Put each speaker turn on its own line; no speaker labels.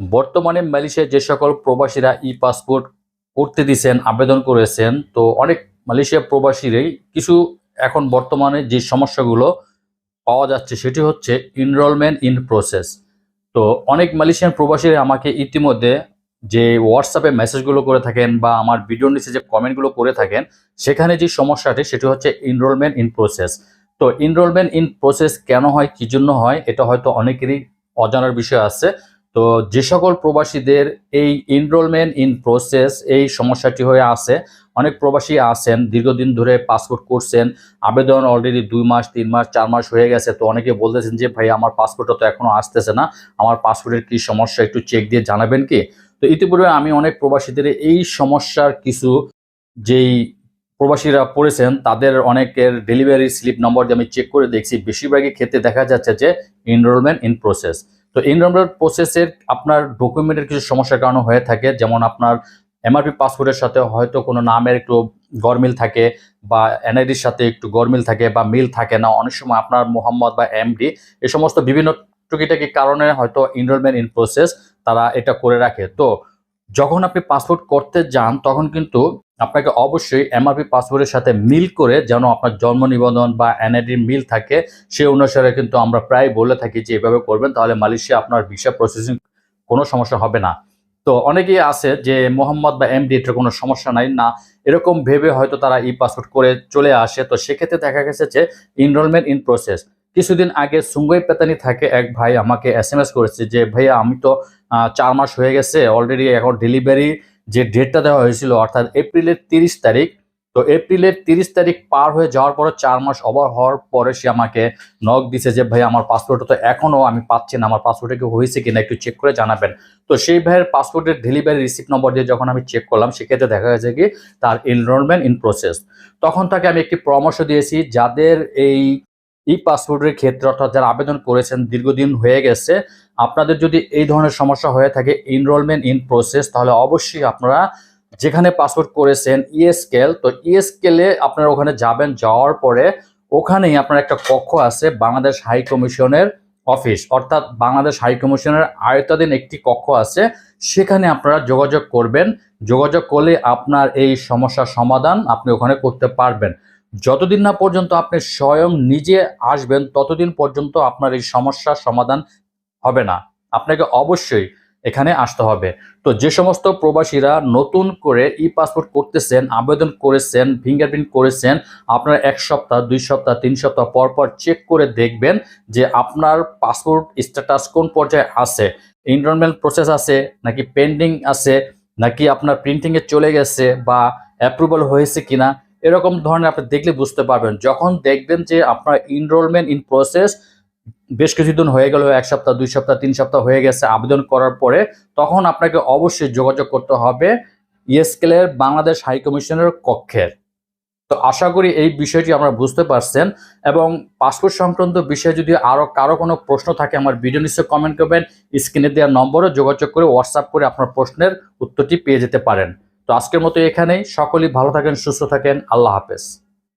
বর্তমানে মালয়েশিয়ায় যে সকল প্রবাসীরা ই পাসপোর্ট করতে দিয়েছেন, আবেদন করেছেন, তো অনেক মালয়েশিয়া প্রবাসীরই কিছু এখন বর্তমানে যে সমস্যাগুলো পাওয়া যাচ্ছে সেটি হচ্ছে এনরোলমেন্ট ইন প্রসেস তো অনেক মালয়েশিয়ান প্রবাসীরা আমাকে ইতিমধ্যে যে হোয়াটসঅ্যাপে মেসেজগুলো করে থাকেন বা আমার ভিডিওর নিচে যে কমেন্টগুলো করে থাকেন, সেখানে যে সমস্যাটি সেটি হচ্ছে এনরোলমেন্ট ইন প্রসেস তো এনরোলমেন্ট ইন প্রসেস কেন হয়, কি জন্য হয়, এটা হয়তো অনেকেরই অজানার বিষয় আছে। তো যে সকল প্রবাসীদের এই এনরোলমেন্ট ইন প্রসেস এই সমস্যাটি হয়ে আছে, অনেক প্রবাসী আছেন, দীর্ঘদিন ধরে পাসপোর্ট করছেন, আবেদন অলরেডি দুই মাস, তিন মাস, চার মাস হয়ে গেছে। তো অনেকে বলতেছেন যে, ভাই, আমার পাসপোর্টটা তো এখনও আসতেছে না, আমার পাসপোর্টের কি সমস্যা একটু চেক দিয়ে জানাবেন কি? তো ইতিপূর্বে আমি অনেক প্রবাসীদের এই সমস্যার কিছু যেই প্রবাসীরা পড়েছেন, তাদের অনেকের ডেলিভারি স্লিপ নম্বর আমি চেক করে দেখছি। বেশিরভাগই ক্ষেত্রে দেখা যাচ্ছে যে এনরোলমেন্ট ইন প্রসেস তো এনরোলমেন্ট প্রসেসের আপনার ডকুমেন্টের কিছু সমস্যার কারণে হয়ে থাকে। যেমন আপনার এমআরপি পাসপোর্টের সাথে হয়তো কোনো নামের একটু গরমিল থাকে বা এনআইডির সাথে একটু গরমিল থাকে বা মিল থাকে না। অনেক সময় আপনার মোহাম্মদ বা এমডি এই সমস্ত বিভিন্ন টুকিটাকি কারণে হয়তো এনরোলমেন্ট ইন প্রসেস তারা এটা করে রাখে। তো যখন আপনি পাসপোর্ট করতে যান, তখন কিন্তু আপনাকে অবশ্যই এমআরপি পাসপোর্টের সাথে মিল করে যেন আপনার জন্ম নিবন্ধন বা এনআইডির মিল থাকে, সে অনুসারে কিন্তু আমরা প্রায় বলে থাকি যে এভাবে করবেন, তাহলে মালয়েশিয়া আপনার ভিসা প্রসেসিং কোনো সমস্যা হবে না। তো অনেকেই আছে যে মোহাম্মদ বা এমডি এটার কোনো সমস্যা নাই, না এরকম ভেবে হয়তো তারা ই পাসপোর্ট করে চলে আসে। তো সেক্ষেত্রে দেখা গেছে যে এনরোলমেন্ট ইন প্রসেস কিছুদিন আগে সুঙ্গই পেতানি থাকে, এক ভাই আমাকে এস করেছে যে, ভাইয়া, আমি তো চার মাস হয়ে গেছে অলরেডি এখন ডেলিভারি যে ডেটটা দেওয়া হয়েছিল, অর্থাৎ এপ্রিলের তিরিশ তারিখ, তো এপ্রিলের তিরিশ তারিখ পার হয়ে যাওয়ার পরে চার মাস ওভার হওয়ার পরে সে আমাকে নক দিছে যে, ভাই, আমার পাসপোর্টটা তো এখনও আমি পাচ্ছি না, আমার পাসপোর্টে কি হয়েছে কিনা একটু চেক করে জানাবেন। তো সেই ভাইয়ের পাসপোর্টের ডেলিভারি রিসিপ্ট নম্বর দিয়ে যখন আমি চেক করলাম, সেক্ষেত্রে দেখা গেছে কি, তার এনরোলমেন্ট ইন প্রসেস তখন তাকে আমি একটি পরামর্শ দিয়েছি, যাদের এই ই পাসপোর্টের ক্ষেত্রে অর্থাৎ যারা আবেদন করেছেন, দীর্ঘদিন হয়ে গেছে আপনাদের যদি এই ধরনের সমস্যা হয়ে থাকে এনরোলমেন্ট ইন প্রসেস তাহলে অবশ্যই আপনারা যেখানে পাসপোর্ট করেছেন ইএসকেল তো ইএসকেলে আপনারা ওখানে যাবেন, যাওয়ার পরে ওখানেই আপনার একটা কক্ষ আছে বাংলাদেশ হাই কমিশনের অফিস অর্থাৎ বাংলাদেশ হাই কমিশনের আয়তাধীন একটি কক্ষ আছে, সেখানে আপনারা যোগাযোগ করবেন। যোগাযোগ করলে আপনার এই সমস্যার সমাধান আপনি ওখানে করতে পারবেন। যতদিন না পর্যন্ত আপনি স্বয়ং নিজে আসবেন, ততদিন পর্যন্ত আপনার এই সমস্যার সমাধান হবে না। আপনাকে অবশ্যই এখানে আসতে হবে। তো যে সমস্ত প্রবাসীরা নতুন করে ই পাসপোর্ট করতেছেন, আবেদন করেছেন ফিঙ্গারপ্রিন্ট করেছেন, আপনার এক সপ্তাহ, দুই সপ্তাহ, তিন সপ্তাহ পর পর চেক করে দেখবেন যে আপনার পাসপোর্ট স্ট্যাটাস কোন পর্যায়ে আছে। এনরোলমেন্ট প্রসেস আছে, নাকি পেন্ডিং আছে, নাকি আপনার প্রিন্টিংয়ে চলে গেছে বা অ্যাপ্রুভাল হয়েছে কিনা, এরকম ধরনের আপনি দেখলে বুঝতে পারবেন। যখন দেখবেন যে আপনার ইনরোলমেন্ট ইন প্রসেস বেশ কিছুদিন হয়ে গেল, এক সপ্তাহ, দুই সপ্তাহ, তিন সপ্তাহ হয়ে গেছে আবেদন করার পরে, তখন আপনাকে অবশ্যই যোগাযোগ করতে হবে ইএসকেলের বাংলাদেশ হাই কমিশনের কক্ষের। তো আশা করি এই বিষয়টি আমরা বুঝতে পারছেন এবং পাসপোর্ট সংক্রান্ত বিষয়ে যদি আরও কারও কোনো প্রশ্ন থাকে, আমার ভিডিও নিশ্চয় কমেন্ট করবেন, স্ক্রিনে দেওয়া নম্বরে যোগাযোগ করে হোয়াটসঅ্যাপ করে আপনার প্রশ্নের উত্তরটি পেয়ে যেতে পারেন। তো আজকের মতো এখানেই, সকলেই ভালো থাকেন, সুস্থ থাকেন, আল্লাহ হাফেজ।